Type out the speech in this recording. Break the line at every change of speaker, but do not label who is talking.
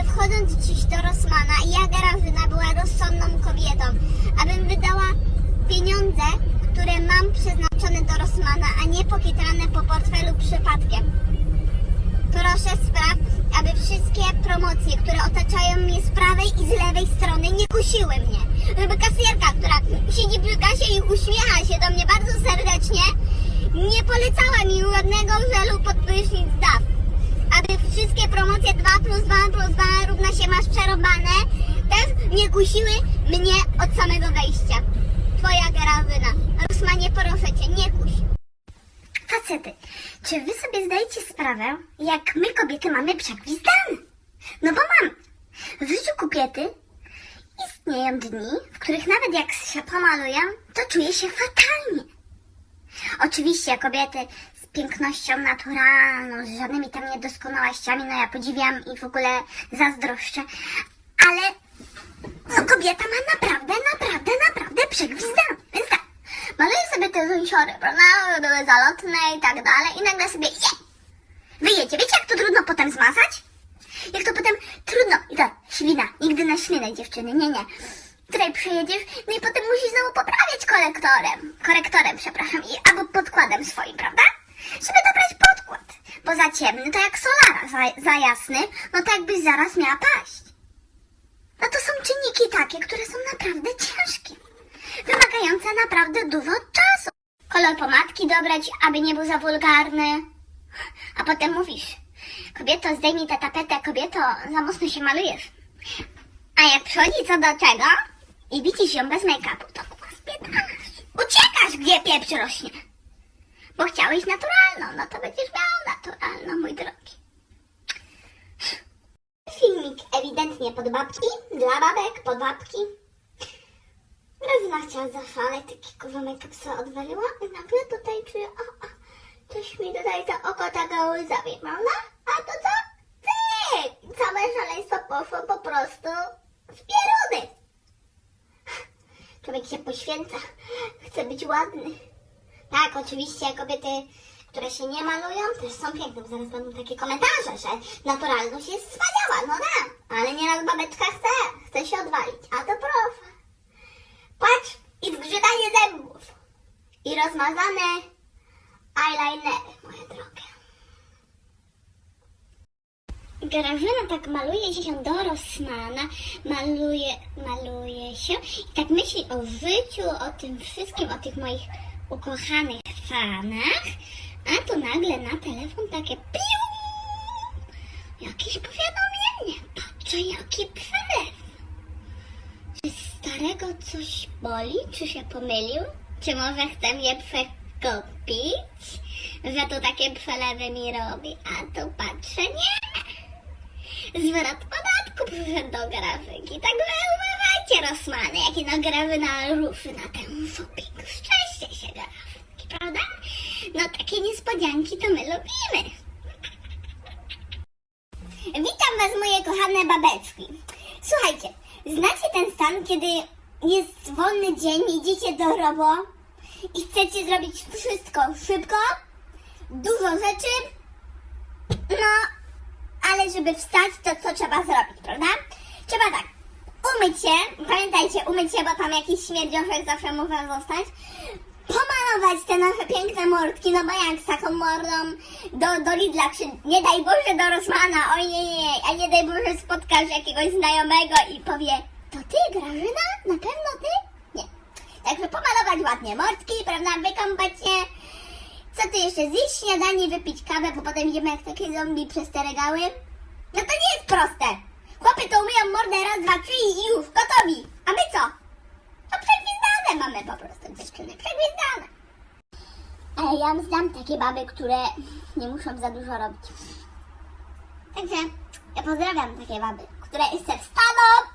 aby wchodząc dziś do Rosmana, ja Grażyna była rozsądną kobietą, abym wydała pieniądze, które mam przeznaczone do Rosmana, a nie pokitrane po portfelu przypadkiem. Proszę spraw, aby wszystkie promocje, które otaczają mnie z prawej i z lewej strony, nie kusiły mnie. Żeby kasjerka, która siedzi przy kasie i uśmiecha się do mnie bardzo serdecznie, nie polecała mi ładnego żelu pod prysznic. Wszystkie promocje 2 plus 2 plus 2 równa się masz przerobane, też nie kusiły mnie od samego wejścia. Twoja Gerazyna. Rosmanie, proszę cię, nie kuś. Facety, czy wy sobie zdajecie sprawę, jak my kobiety mamy przegwizdane? No bo mam. W życiu kobiety istnieją dni, w których nawet jak się pomaluję, to czuję się fatalnie. Oczywiście kobiety z pięknością naturalną, z żadnymi tam niedoskonałościami, no ja podziwiam i w ogóle zazdroszczę, ale no kobieta ma naprawdę, naprawdę, naprawdę przegwizdane. Więc tak, maluję sobie te zunsiory, prawda, były zalotne i tak dalej i nagle sobie je, wyjecie. Wiecie jak to trudno potem zmazać? Jak to potem trudno, i to ślina, nigdy na ślinę dziewczyny, nie, nie. Tutaj przejedziesz, no i potem musisz znowu poprawiać korektorem, korektorem, przepraszam, i swoim, prawda? Żeby dobrać podkład. Bo za ciemny to jak solara, za, za jasny, no to jakbyś zaraz miała paść. No to są czynniki takie, które są naprawdę ciężkie. Wymagające naprawdę dużo czasu. Kolor pomadki dobrać, aby nie był za wulgarny. A potem mówisz, kobieto, zdejmij tę tapetę, kobieto, za mocno się malujesz. A jak przychodzi co do czego i widzisz ją bez make-upu, to kurwa spietasz. Uciekasz, gdzie pieprz rośnie. Bo chciałeś naturalną, no to będziesz miał naturalną, mój drogi. Filmik ewidentnie pod babki, dla babek, pod babki. Grażyna chciała zaszaleć, taki kurwa make-up sobie odwaliła i nagle tutaj czuję, o, o, coś mi tutaj to oko tak łzawie, prawda? A to co? Cyk! Całe szaleństwo poszło po prostu w pieruny. Człowiek się poświęca, chce być ładny. Tak, oczywiście kobiety, które się nie malują, też są piękne. Zaraz będą takie komentarze, że naturalność jest wspaniała, no tak. Ale nieraz babeczka chce, chce się odwalić. A to proszę. Patrz i zgrzytanie zębów. I rozmazane eyelinery, moja droga. Grażyna tak maluje się do Rosmana, maluje, maluje się i tak myśli o życiu, o tym wszystkim, o tych moich ukochanych fanach, a tu nagle na telefon takie piu, jakieś powiadomienie, patrzę jaki przelew. Czy starego coś boli, czy się pomylił, czy może chce mnie przekupić, że tu takie przelewy mi robi, a tu patrzę, nie. Zwrot podatku przyszedł do grafiki. Także uważajcie, Rosmany, jaki no Grażyna ruszy na ten shopping. Szczęście się grafiki, prawda? No takie niespodzianki to my lubimy. Witam Was, moje kochane babeczki. Słuchajcie, znacie ten stan, kiedy jest wolny dzień, idziecie do robo i chcecie zrobić wszystko szybko, dużo rzeczy, no ale żeby wstać, to co trzeba zrobić, prawda? Trzeba tak, umyć się, pamiętajcie, umyć się, bo tam jakiś śmierdzioszek zawsze może zostać, pomalować te nasze piękne mordki, no bo jak z taką mordą do, do Lidla, czy nie daj Boże do Rosmana, ojej, a nie daj Boże spotkasz jakiegoś znajomego i powie, to ty, Grażyna? Na pewno ty? Nie. Także pomalować ładnie mordki, prawda, wykąpać się, co ty jeszcze zjeść śniadanie, wypić kawę, bo potem idziemy jak takie zombie przez te regały? No to nie jest proste. Chłopy to umyją mordę raz, dwa, trzy i już, gotowi. A my co? Przegwizdane mamy po prostu dziewczyny, przegwizdane. Ale ja znam takie baby, które nie muszą za dużo robić. Także ja pozdrawiam takie baby, które se wstaną